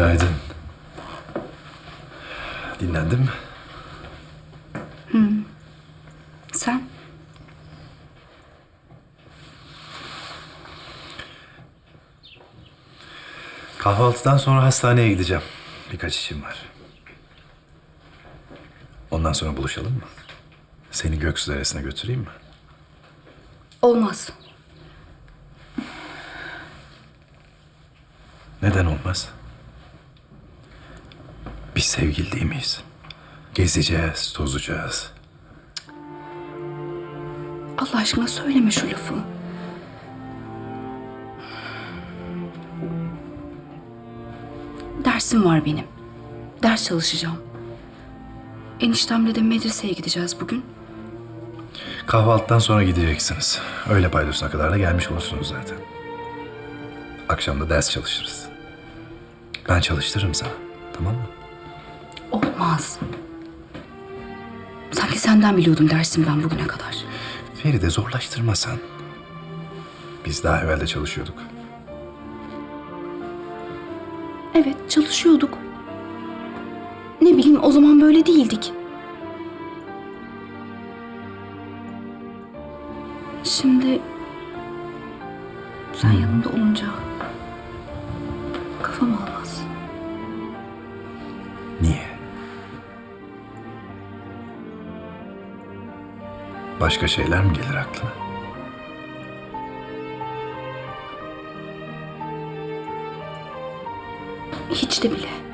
Günaydın. Günaydın. Dinlendin mi? Sen? Kahvaltıdan sonra hastaneye gideceğim. Birkaç işim var. Ondan sonra buluşalım mı? Seni Göksu Deresi'ne götüreyim mi? Olmaz. Neden olmaz? Biz sevgili değil miyiz? Gezeceğiz, tozacağız. Allah aşkına söyleme şu lafı. Dersim var benim. Ders çalışacağım. Eniştemle de medreseye gideceğiz bugün. Kahvaltıdan sonra gideceksiniz. Öğle paydosuna kadar da gelmiş olursunuz zaten. Akşam da ders çalışırız. Ben çalıştırırım sana. Tamam mı? Olmaz. Sanki senden biliyordum dersimden bugüne kadar. Feride zorlaştırmasan. Biz daha evvel de çalışıyorduk. Evet çalışıyorduk. Ne bileyim o zaman böyle değildik. Şimdi sen yanımda olunca Başka şeyler mi gelir aklına? Hiç de bile.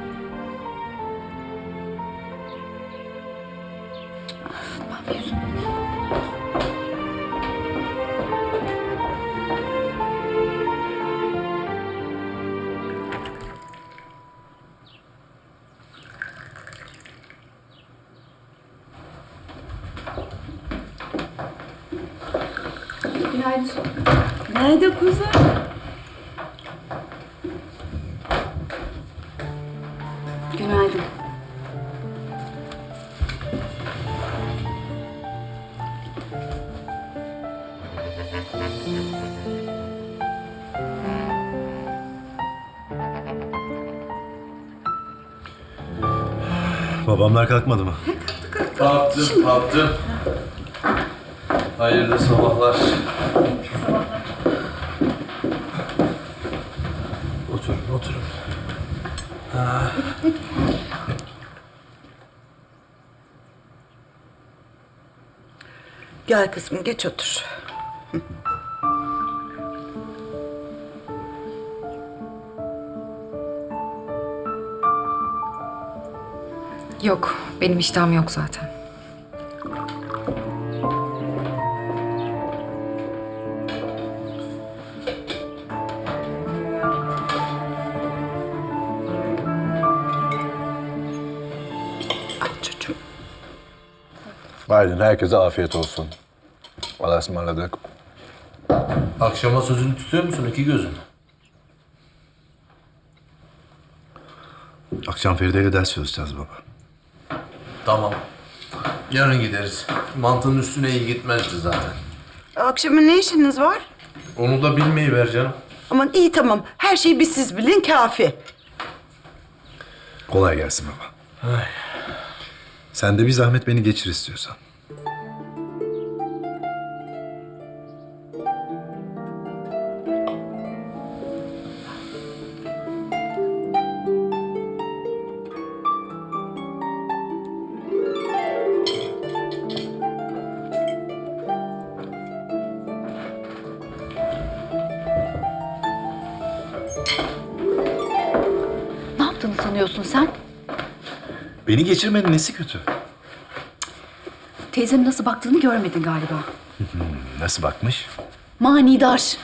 Babamlar kalkmadı mı? Kalktım, kalktım. Hayırlı sabahlar. Oturun, oturun. Gel kızım geç otur. Yok, benim iştahım yok zaten. Al çocuğum. Aydın herkese afiyet olsun. Allah'a ısmarladık. Akşama sözünü tutuyor musun iki gözün? Akşam Feride ile ders çalışacağız baba. Tamam. Yarın gideriz. Mantının üstüne iyi gitmezdi zaten. Akşama ne işiniz var? Onu da bilmeyi ver canım. Aman iyi tamam. Her şeyi bir siz bilin kafi. Kolay gelsin baba. Sen de bir zahmet beni geçir istiyorsan. Sanıyorsun sen? Beni geçirmenin nesi kötü? Teyzem nasıl baktığını görmedin galiba. Nasıl bakmış? Manidar.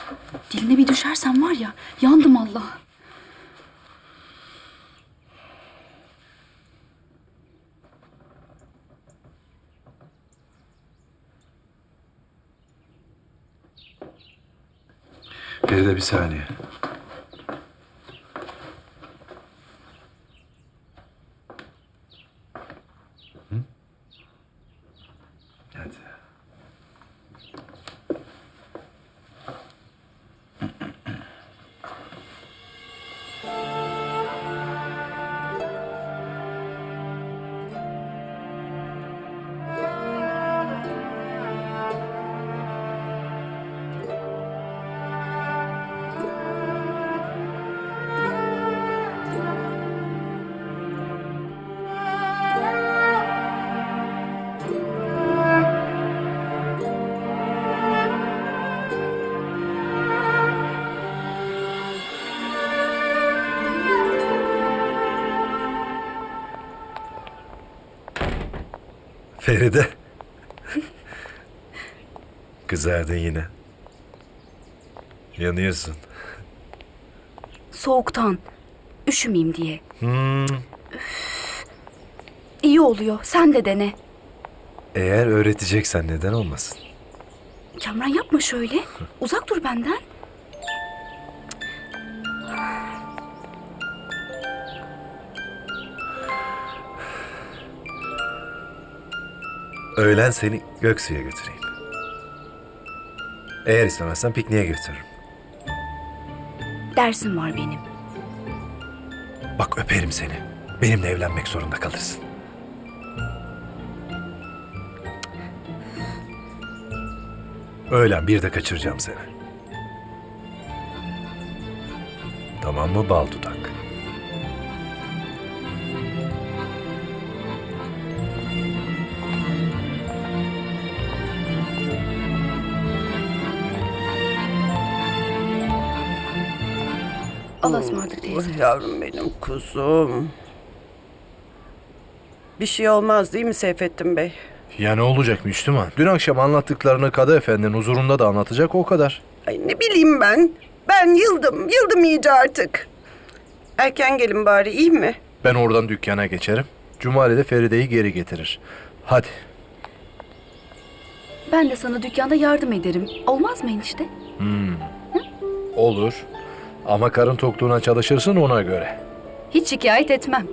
Diline bir düşersen var ya, yandım Allah. Feride bir saniye. Feride. Kızardın yine. Yanıyorsun. Soğuktan. Üşümeyeyim diye. Üf. İyi oluyor. Sen de dene. Eğer öğreteceksen neden olmasın? Kamran yapma şöyle. Uzak dur benden. Öğlen seni Göksu'ya götüreyim. Eğer istemezsen pikniğe götürürüm. Dersim var benim. Bak öperim seni. Benimle evlenmek zorunda kalırsın. Öğlen bir de kaçıracağım seni. Tamam mı bal dudak? Allah'a ısmarladık teyze. Oh yavrum benim kuzum. Bir şey olmaz değil mi Seyfettin Bey? Ya ne olacak Müslüman? Dün akşam anlattıklarını Kadı Efendi'nin huzurunda da anlatacak o kadar. Ay ne bileyim ben. Ben yıldım, yıldım iyice artık. Erken gelin bari iyi mi? Ben oradan dükkana geçerim. Cumali de Feride'yi geri getirir. Hadi. Ben de sana dükkanda yardım ederim. Olmaz mı enişte? Olur. Ama karın tokluğuna çalışırsın ona göre. Hiç şikayet etmem.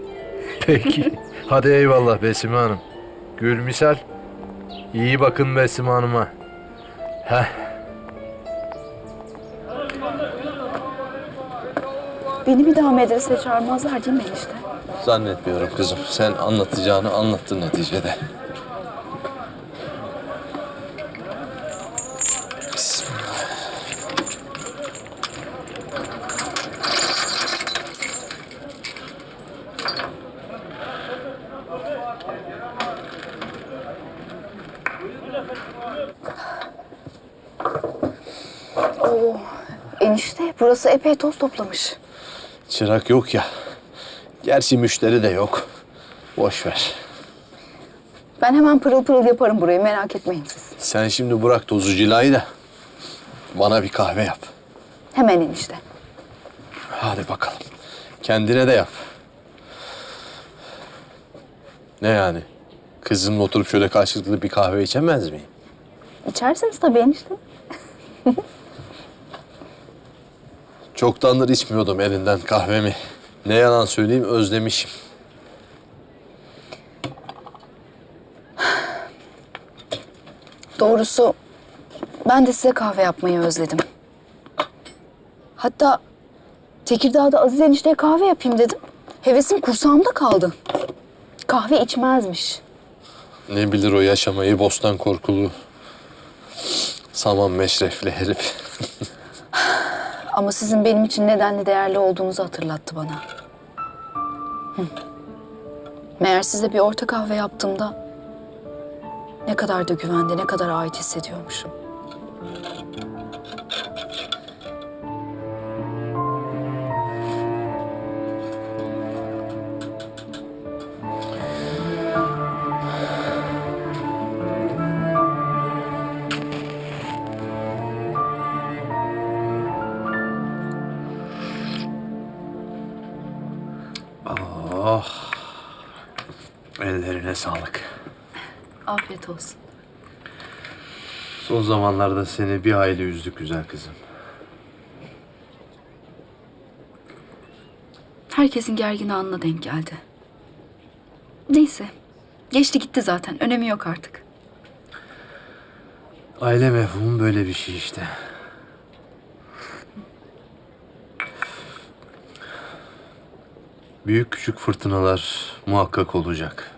Peki. Hadi eyvallah Besime Hanım. Gül misal. İyi bakın Besime Hanım'a. Heh. Beni bir daha medreseye çağırmazlar değil mi enişte? Zannetmiyorum kızım. Sen anlatacağını anlattın neticede. Enişte burası epey toz toplamış. Çırak yok ya. Gerçi müşteri de yok. Boş ver. Ben hemen pırıl pırıl yaparım burayı merak etmeyin siz. Sen şimdi bırak tozu cilayı da bana bir kahve yap. Hemen enişte. Hadi bakalım. Kendine de yap. Ne yani? Kızımla oturup şöyle karşılıklı bir kahve içemez miyim? İçersiniz tabii enişte. Çoktandır içmiyordum elinden kahvemi. Ne yalan söyleyeyim özlemişim. Doğrusu ben de size kahve yapmayı özledim. Hatta Tekirdağ'da Aziz enişteye kahve yapayım dedim. Hevesim kursağımda kaldı. Kahve içmezmiş. Ne bilir o yaşamayı bostan korkulu. Saman meşrefli herif. Ama sizin benim için nedenli değerli olduğunuzu hatırlattı bana. Meğer size bir orta kahve yaptığımda ne kadar da güvende, ne kadar ait hissediyormuşum. Ellerine sağlık. Afiyet olsun. Son zamanlarda seni bir hayli üzdük güzel kızım. Herkesin gergin anına denk geldi. Neyse. Geçti gitti zaten. Önemi yok artık. Aile mefhumu böyle bir şey işte. Büyük küçük fırtınalar muhakkak olacak.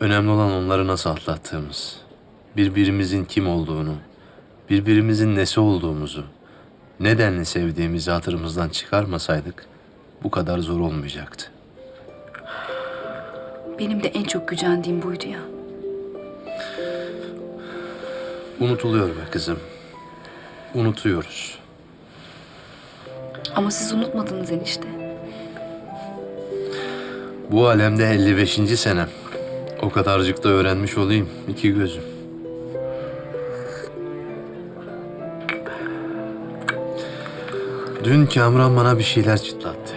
Önemli olan onları nasıl atlattığımız. Birbirimizin kim olduğunu, birbirimizin nesi olduğumuzu, nedenli sevdiğimizi hatırımızdan çıkarmasaydık bu kadar zor olmayacaktı. Benim de en çok gücendiğim buydu ya. Unutuluyor be kızım. Unutuyoruz. Ama siz unutmadınız enişte. Bu alemde 55. senem. O kadarcık da öğrenmiş olayım iki gözüm. Dün Kamran bana bir şeyler çıtlattı.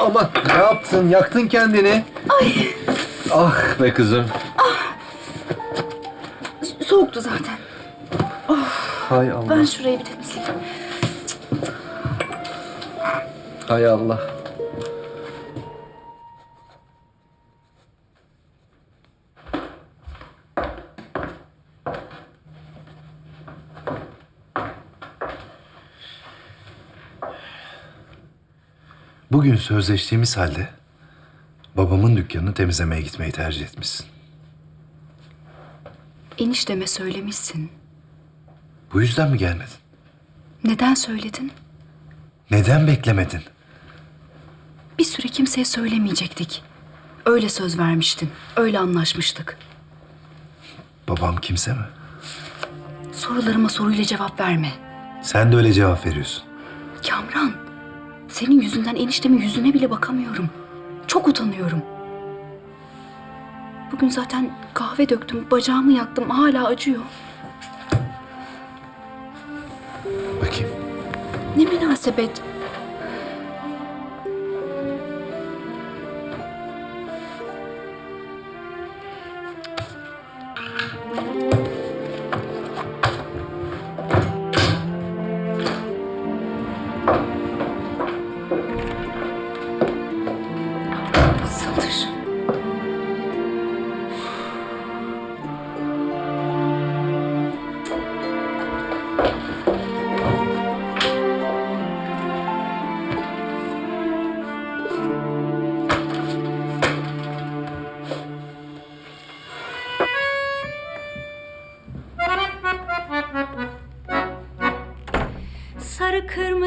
Aman ne yaptın? Yaktın kendini. Ay. Ah be kızım. Soğuktu zaten. Hay Allah. Ben şurayı bir temizleyeyim. Hay Allah. Bugün sözleştiğimiz halde babamın dükkanını temizlemeye gitmeyi tercih etmişsin. Enişteme söylemişsin. Bu yüzden mi gelmedin? Neden söyledin? Neden beklemedin? Bir süre kimseye söylemeyecektik. Öyle söz vermiştin. Öyle anlaşmıştık. Babam kimse mi? Sorularıma soruyla cevap verme. Sen de öyle cevap veriyorsun. Kamran, senin yüzünden eniştemin yüzüne bile bakamıyorum. Çok utanıyorum. Bugün zaten kahve döktüm, bacağımı yaktım, hala acıyor. Bakayım. Ne münasebet.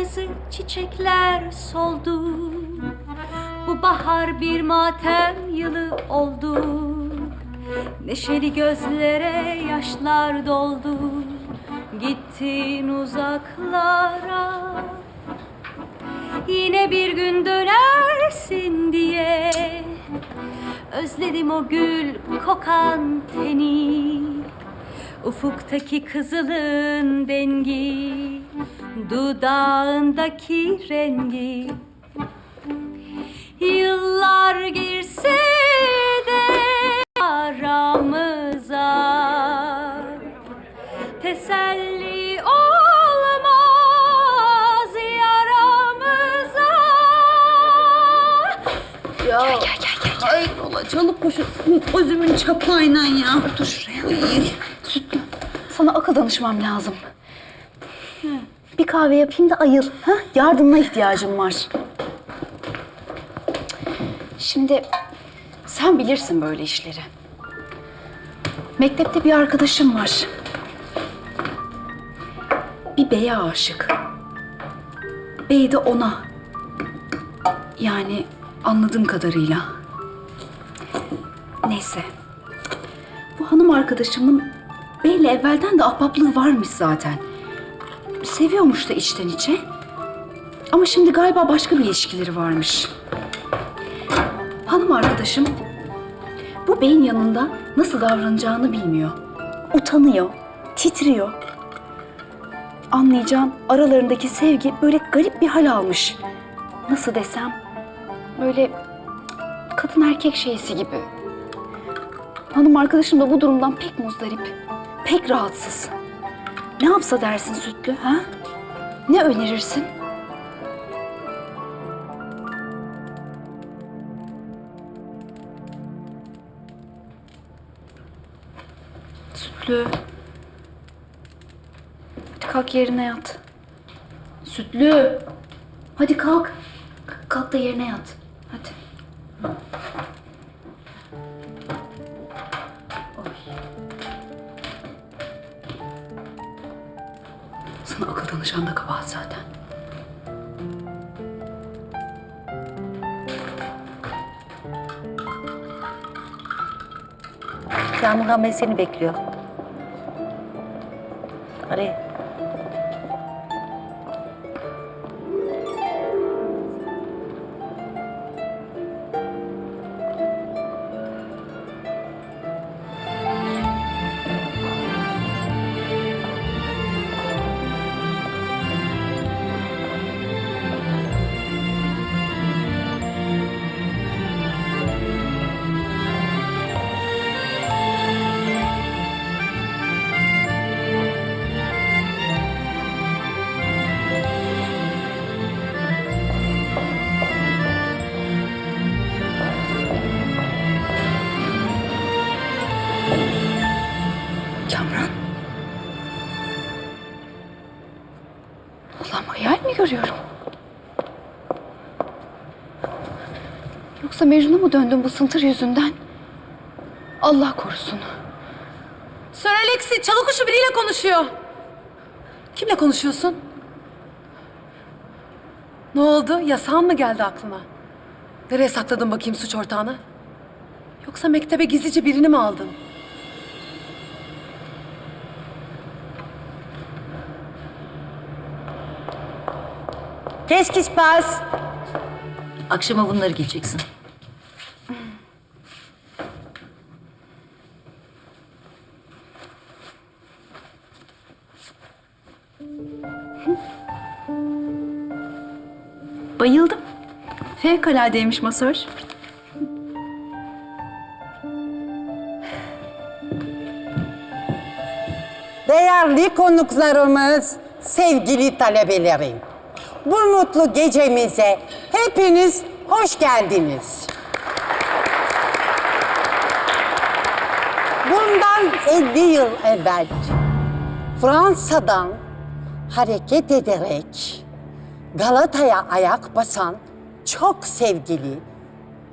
Kırmızı çiçekler soldu. Bu bahar bir matem yılı oldu. Neşeli gözlere yaşlar doldu. Gittin uzaklara. Yine bir gün dönersin diye. Özledim o gül kokan teni. Ufuktaki kızılın dengi Dudağındaki rengi Yıllar girse de aramıza Teselli olmaz yaramıza Hayrola çalıp koşuyorsun gözümün çapayla ya. Dur şuraya. Sütlü. Sana akıl danışmam lazım. Kahve yapayım da ayıl. Ha? Yardımına ihtiyacım var. Şimdi sen bilirsin böyle işleri. Mektepte bir arkadaşım var. Bir beye aşık. Bey de ona. Yani anladığım kadarıyla. Neyse. Bu hanım arkadaşımın Bey'le evvelden de ahbaplığı varmış zaten. Seviyormuş da içten içe. Ama şimdi galiba başka bir ilişkileri varmış. Hanım arkadaşım bu beyin yanında nasıl davranacağını bilmiyor. Utanıyor, titriyor. Anlayacağım aralarındaki sevgi böyle garip bir hal almış. Nasıl desem böyle kadın erkek şeysi gibi. Hanım arkadaşım da bu durumdan pek muzdarip, pek rahatsız. Ne yapsa dersin Sütlü ha? Ne önerirsin? Sütlü. Hadi kalk yerine yat. Sütlü. Hadi kalk. Kalk da yerine yat. Bey seni bekliyor. Mı döndüm bu sıntır yüzünden? Allah korusun. Sir Alexi çalı kuşu biriyle konuşuyor. Kimle konuşuyorsun? Ne oldu? Yasağın mı geldi aklına? Nereye sakladın bakayım suç ortağını? Yoksa mektebe gizlice birini mi aldın? Qu'est-ce qui se passe? Akşama bunları giyeceksin. Fevkaladeymiş masör. Değerli konuklarımız, sevgili talebelerim. Bu mutlu gecemize hepiniz hoş geldiniz. Bundan 50 yıl evvel Fransa'dan hareket ederek Galata'ya ayak basan çok sevgili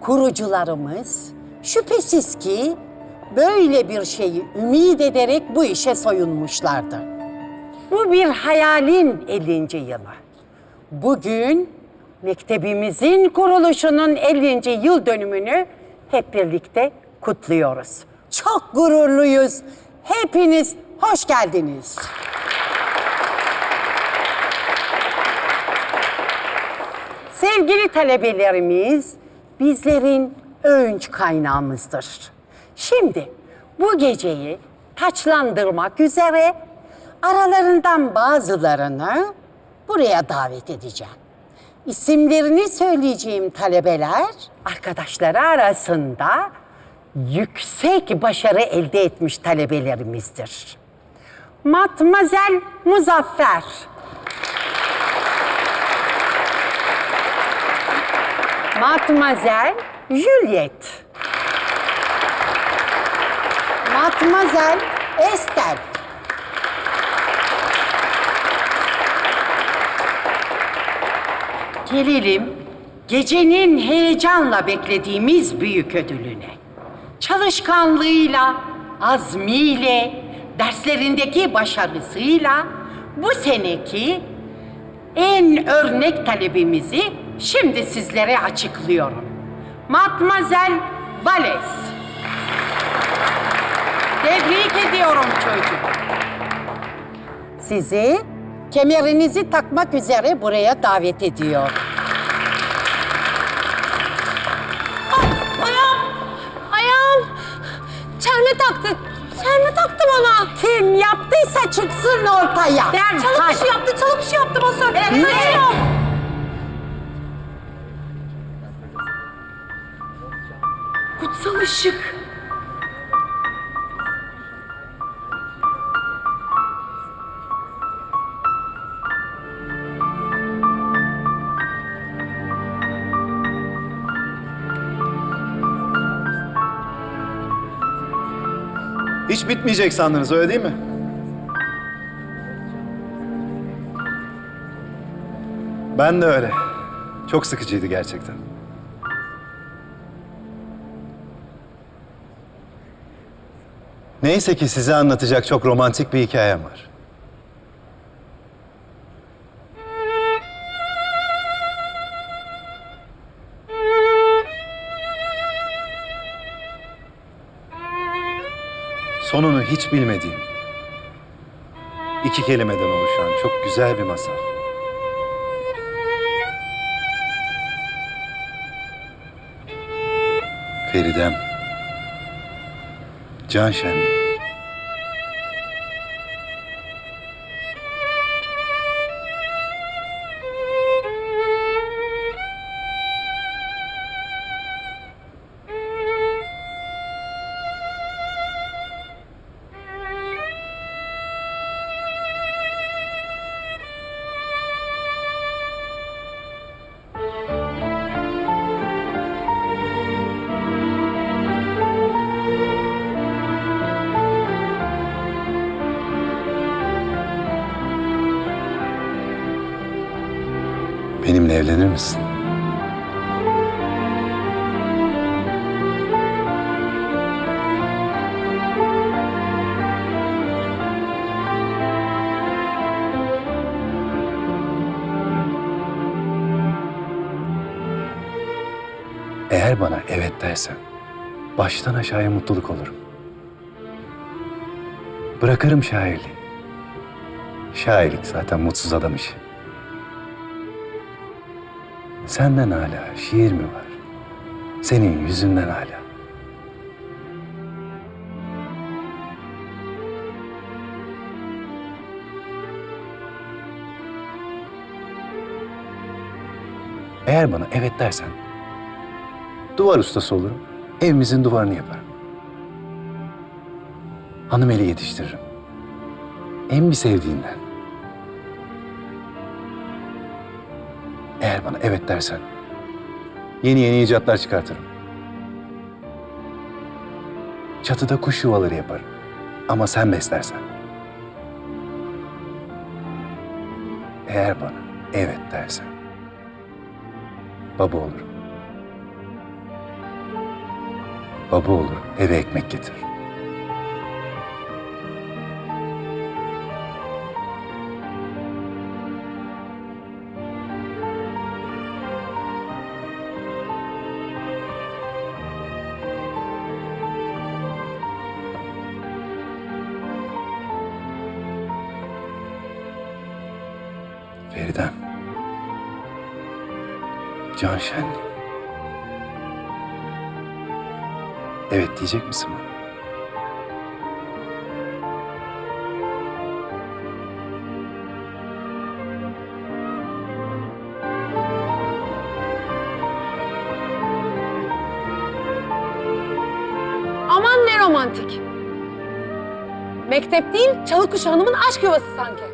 kurucularımız şüphesiz ki böyle bir şeyi ümit ederek bu işe soyunmuşlardı. Bu bir hayalin 50. yılı. Bugün mektebimizin kuruluşunun 50. yıl dönümünü hep birlikte kutluyoruz. Çok gururluyuz. Hepiniz hoş geldiniz. Sevgili talebelerimiz bizlerin öğünç kaynağımızdır. Şimdi bu geceyi taçlandırmak üzere aralarından bazılarını buraya davet edeceğim. İsimlerini söyleyeceğim talebeler arkadaşları arasında yüksek başarı elde etmiş talebelerimizdir. Matmazel Muzaffer. Mademoiselle Juliette. Mademoiselle Estelle. Gelelim gecenin heyecanla beklediğimiz büyük ödülüne. Çalışkanlığıyla, azmiyle, derslerindeki başarısıyla bu seneki en örnek talebimizi şimdi sizlere açıklıyorum. Mademoiselle Vales. Tebrik ediyorum çocuk. Sizi kemerinizi takmak üzere buraya davet ediyor. Ayağım! Çelme taktı. Çelme taktı bana. Kim yaptıysa çıksın ortaya. Derhal. kuşu yaptı, çalı kuşu yaptı masör. Ne? Kutsal ışık. Hiç bitmeyecek sandınız öyle değil mi? Ben de öyle. Çok sıkıcıydı gerçekten. Neyse ki size anlatacak çok romantik bir hikayem var. Sonunu hiç bilmediğim, iki kelimeden oluşan çok güzel bir masal. Feridem, 江选 evlenir misin? Eğer bana evet dersen, baştan aşağıya mutluluk olurum. Bırakırım şairliği. Şairlik zaten mutsuz adam işi. Senden hala şiir mi var? Senin yüzünden hala. Eğer bana evet dersen, duvar ustası olurum. Evimizin duvarını yaparım. Hanımeli yetiştiririm. En bir sevdiğinden. Bana evet dersen, yeni yeni icatlar çıkartırım. Çatıda kuş yuvaları yaparım. Ama sen beslersen. Eğer bana evet dersen, baba olurum. Baba olur, eve ekmek getir. Can Şen. Evet diyecek misin bana? Aman ne romantik. Mektep değil, Çalıkuşu Hanım'ın aşk yuvası sanki.